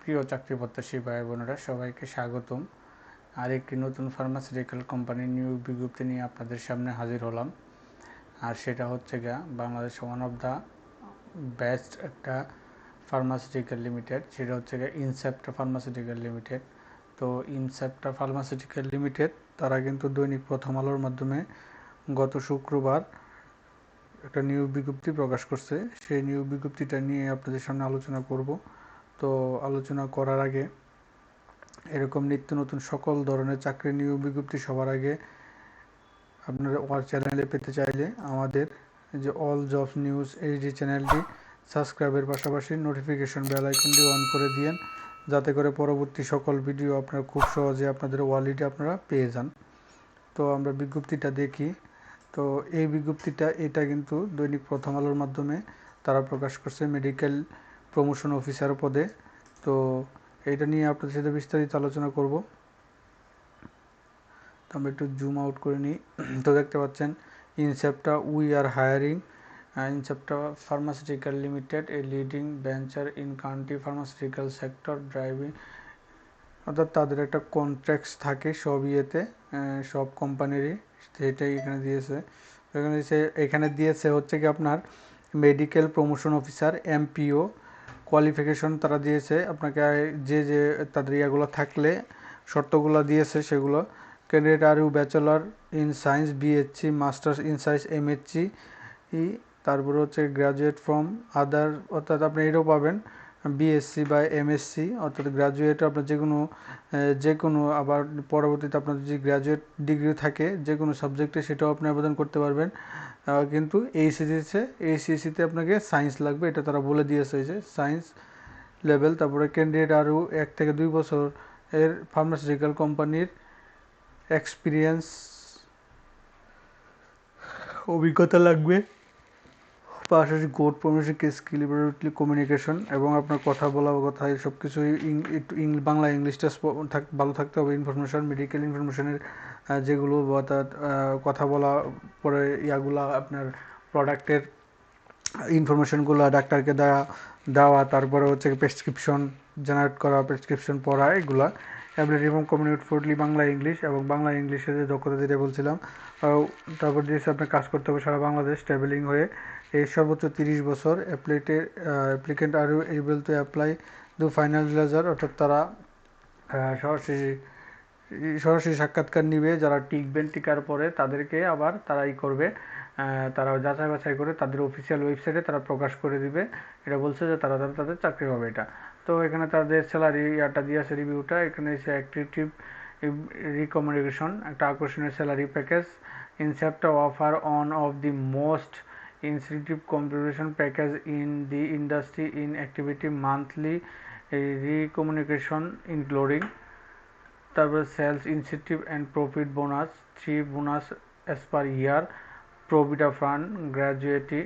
প্রিয় চাকরি প্রত্যাশী ভাই বোনেরা, সবাইকে স্বাগতম। আর একটি নতুন ফার্মাসিউটিক্যাল কোম্পানির নিয়োগ বিজ্ঞপ্তি নিয়ে আপনাদের সামনে হাজির হলাম। আর সেটা হচ্ছে গা Bangladesh one of the best একটা ফার্মাসিউটিক্যাল লিমিটেড সেটা হচ্ছে গা ইনসেপ্টা ফার্মাসিউটিক্যাল লিমিটেড তো ইনসেপ্টা ফার্মাসিউটিক্যাল লিমিটেড তারা কিন্তু দৈনিক প্রথম আলোর মাধ্যমে গত শুক্রবার একটা নিয়োগ বিজ্ঞপ্তি প্রকাশ করছে। সেই নিয়োগ বিজ্ঞপ্তিটা নিয়ে আপনাদের সামনে আলোচনা করব। তো আলোচনা করার আগে এরকম নিত্য নতুন সকল ধরনের চাকরি নিয়োগ বিজ্ঞপ্তি সবার আগে আপনারা ওয়ার চ্যানেলে পেতে চাইলে আমাদের যে অল জবস নিউজ এই যে চ্যানেলটি সাবস্ক্রাইবের পাশাপাশি নোটিফিকেশন বেল আইকনটি অন করে দিয়েন, যাতে করে পরবর্তী সকল ভিডিও আপনারা খুব সহজে আপনাদের ওয়ালিটি আপনারা পেয়ে যান। তো আমরা বিজ্ঞপ্তিটা দেখি। তো এই বিজ্ঞপ্তিটা, এটা কিন্তু দৈনিক প্রথম আলোর মাধ্যমে তারা প্রকাশ করছে। মেডিকেল প্রমোশন অফিসার পদে। তো এটা নিয়ে আপনাদের সাথে বিস্তারিত আলোচনা করব। তো আমরা একটু জুম আউট করে নিই। তো দেখতে পাচ্ছেন Incepta we are hiring Incepta pharmaceutical limited a leading venture in country pharmaceutical sector driving অর্থাৎ তাদের একটা কন্ট্রাক্টস থাকে সব ইয়েতে সব কোম্পানিরই সেটাই এখানে দিয়েছে। এখানে দিয়েছে এখানে দিয়েছে হচ্ছে কি আপনার medical promotion officer MPO qualification তারা দিয়েছে, আপনাকে যে যে তাদের ইয়াগুলো থাকলে, শর্তগুলো দিয়েছে সেগুলো। Candidate are you bachelor in science BSc masters in science MSc ই, তারপরে হচ্ছে গ্রাজুয়েট ফ্রম আদার অর্থাৎ আপনি এটাও পাবেন। বিএসসি বা এমএসসি অর্থাৎ গ্র্যাজুয়েট আপনার যে কোনো যে কোনো আবার পরবর্তীতে আপনার যদি গ্র্যাজুয়েট ডিগ্রি থাকে, যে কোনো সাবজেক্টে সেটাও আপনি আবেদন করতে পারবেন। কিন্তু এইচএসিতে এইচএসিতে আপনাকে সায়েন্স লাগবে, এটা তারা বলে দিয়েছে যে সায়েন্স লেভেল তারপরে ক্যান্ডিডেট আরও এক থেকে দুই বছর এর ফার্মাসিউটিক্যাল কোম্পানির এক্সপিরিয়েন্স অভিজ্ঞতা লাগবে। পাশাপাশি কোড প্রমিশন স্কিল কমিউনিকেশন এবং আপনার কথা বলা কথা সব কিছুই একটু বাংলা ইংলিশটা ভালো থাকতে হবে ইনফরমেশন মেডিকেল ইনফরমেশনের যেগুলো অর্থাৎ কথা বলা পরে ইয়াগুলা আপনার প্রোডাক্টের ইনফরমেশনগুলো ডাক্তারকে দেওয়া দেওয়া, তারপরে হচ্ছে প্রেসক্রিপশন জেনারেট করা প্রেসক্রিপশন পড়া, এগুলা। অ্যাবিলিটি এবং কমিউনিকেট ফুডলি বাংলা ইংলিশ এবং বাংলা ইংলিশে যে দক্ষতা যেটা বলছিলাম তারপর যে আপনার কাজ করতে হবে সারা বাংলাদেশ ট্রাভেলিং হয়ে, এই সর্বোচ্চ তিরিশ বছর অ্যাপ্লিটে applicant are able to apply to final ledger অর্থাৎ তারা সরাসরি সরাসরি সাক্ষাৎকার নিবে, যারা টিকবেন, টিকার পরে তাদেরকে আবার তারা ই করবে তারা যাচাই বাছাই করে তাদের অফিসিয়াল ওয়েবসাইটে তারা প্রকাশ করে দিবে। এটা বলছে যে তারা তাদের চাকরি হবে এটা। তো এখানে তাদের স্যালারি ইয়াটা দিয়ে আছে রিভিউটা এখানে এসে অ্যাক্টিভ রিকমেন্ডেশন একটা আকর্ষণীয় salary package Incepta offer on of the most incentive compensation package in the industry in activity monthly recommunication including তারপরে sales incentive and profit bonus three bonus as per year provident fund gratuity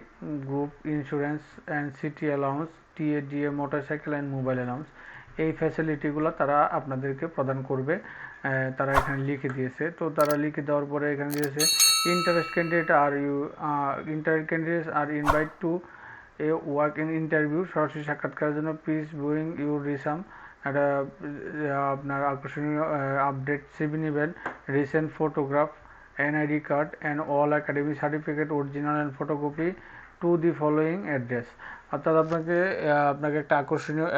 group insurance and city allowance TADA motorcycle and mobile allowance এই ফ্যাসিলিটিগুলো তারা আপনাদেরকে প্রদান করবে। তারা এখানে লিখে দিয়েছে। তো তারা লিখে দেওয়ার পরে এখানে দিয়েছে interest candidate are you interest candidates are invite to a work in interview সরাসরি সাক্ষাৎকারের জন্য প্লিজ বুইং ইউর রিসাম একটা আপনার আকর্ষণীয় আপডেট সিবি নেবেন। Recent photograph NID card and all academy certificate original and photocopy to the following address অর্থাৎ আপনাকে আপনাকে একটা আকর্ষণীয়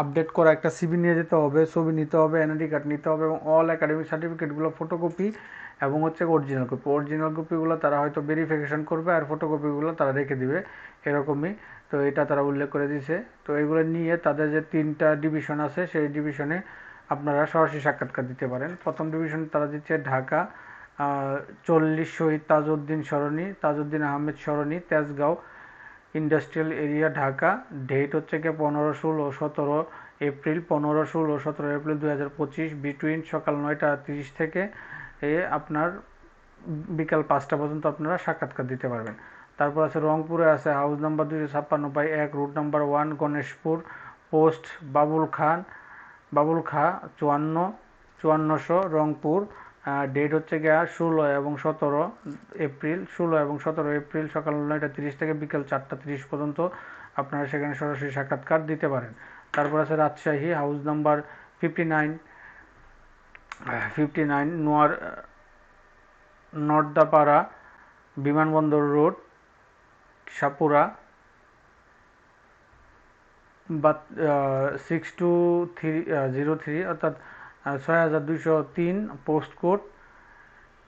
আপডেট করা একটা সিবি নিয়ে যেতে হবে, ছবি নিতে হবে এনআইডি কার্ড নিতে হবে এবং অল একাডেমিক সার্টিফিকেটগুলো ফটোকপি এবং হচ্ছে অরিজিনাল কপি অরিজিনাল কপিগুলো তারা হয়তো ভেরিফিকেশন করবে আর ফটোকপিগুলো তারা রেখে দিবে এরকমই। তো এটা তারা উল্লেখ করে দিয়েছে। তো এগুলো নিয়ে তাদের যে তিনটা ডিভিশন আছে, সেই ডিভিশনে আপনারা সরাসরি সাক্ষাৎকার দিতে পারেন। প্রথম ডিভিশন তারা দিচ্ছে ঢাকা চল্লিশ শহীদ তাজউদ্দিন সরণি, তাজউদ্দিন আহমেদ সরণি, Tejgaon industrial area, Dhaka. Date হচ্ছে গিয়ে পনেরো ষোলো সতেরো এপ্রিল। পনেরো ষোলো সতেরো এপ্রিল দু হাজার পঁচিশ বিটুইন সকাল নয়টা তিরিশ থেকে এ আপনার বিকাল পাঁচটা পর্যন্ত আপনারা সাক্ষাৎকার দিতে পারবেন। তারপর আছে রংপুরে আছে হাউস নাম্বার দুশো ছাপ্পান্ন বাই এক route number one Ganeshpur post Babul Khan, Babul Khan, চুয়ান্ন, চুয়ান্নশো, রংপুর। ডেট হচ্ছে গিয়া ষোলো এবং সতেরো এপ্রিল, ষোলো এবং সতেরো এপ্রিল সকাল নয়টা তিরিশ থেকে বিকেল চারটা তিরিশ পর্যন্ত আপনারা সেখানে সরাসরি সাক্ষাৎকার দিতে পারেন। তারপর আছে Rajshahi house number fifty nine fifty nine নোয়ার Nordapara, বিমানবন্দর রোড, সাপুরা বা six two three zero three অর্থাৎ ছয় হাজার দুইশো তিন পোস্ট কোড,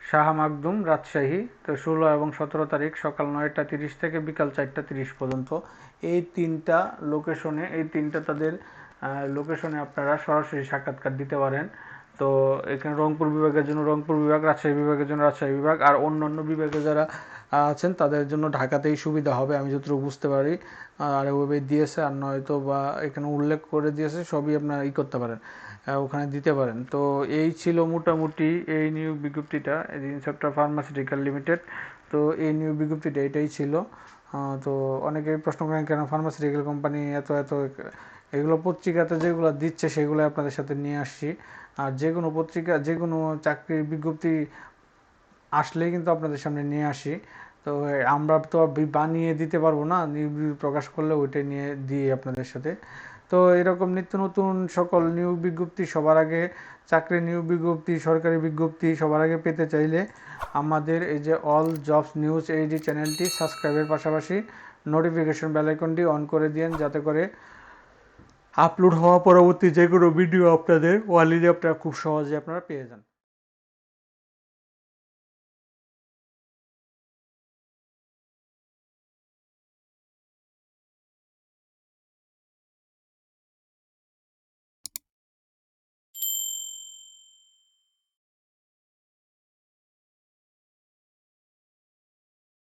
শাহ মাকদুম, রাজশাহী। তো ষোলো এবং সতেরো তারিখ সকাল নয়টা তিরিশ থেকে বিকাল চারটা তিরিশ পর্যন্ত এই তিনটা লোকেশনে এই তিনটা তাদের লোকেশনে আপনারা সরাসরি সাক্ষাৎকার দিতে পারেন। তো এখানে রংপুর বিভাগের জন্য রংপুর বিভাগ, রাজশাহী বিভাগের জন্য রাজশাহী বিভাগ আর অন্যান্য বিভাগে যারা আছেন তাদের জন্য ঢাকাতেই সুবিধা হবে, আমি যতটুকু বুঝতে পারি। আর ওয়েবে দিয়েছে আর নয়তো বা এখানে উল্লেখ করে দিয়েছে, সবই আপনারা ই করতে পারেন। ওখানে দিতে পারেন। তো এই ছিল মোটামুটি এই নিয়োগ বিজ্ঞপ্তিটা ইনসেপ্টার ফার্মাসিউটিক্যাল লিমিটেড তো এই নিয়োগ বিজ্ঞপ্তিটা এটাই ছিল। তো অনেকে প্রশ্ন করেন, কেন ফার্মাসিউটিক্যাল কোম্পানি এত এত? এগুলো পত্রিকাতে যেগুলো দিচ্ছে সেগুলো আপনাদের সাথে নিয়ে আসছি। আর যে কোনো পত্রিকা যে কোনো চাকরির বিজ্ঞপ্তি আসলেই কিন্তু আপনাদের সামনে নিয়ে আসি। তো আমরা তো বানিয়ে দিতে পারব না প্রকাশ করলে ওইটাই নিয়ে দিই আপনাদের সাথে। তো এরকম নিত্য নতুন সকল নিয়োগ বিজ্ঞপ্তি সবার আগে চাকরি নিয়োগ বিজ্ঞপ্তি, সরকারি বিজ্ঞপ্তি সবার আগে পেতে চাইলে আমাদের এই যে অল জবস নিউজ এই যে চ্যানেলটি সাবস্ক্রাইবের পাশাপাশি নোটিফিকেশন বেলাইকনটি অন করে দিন যাতে করে আপলোড হওয়া পরবর্তী যে কোনো ভিডিও আপনাদের আপনারা খুব সহজে আপনারা পেয়ে যান।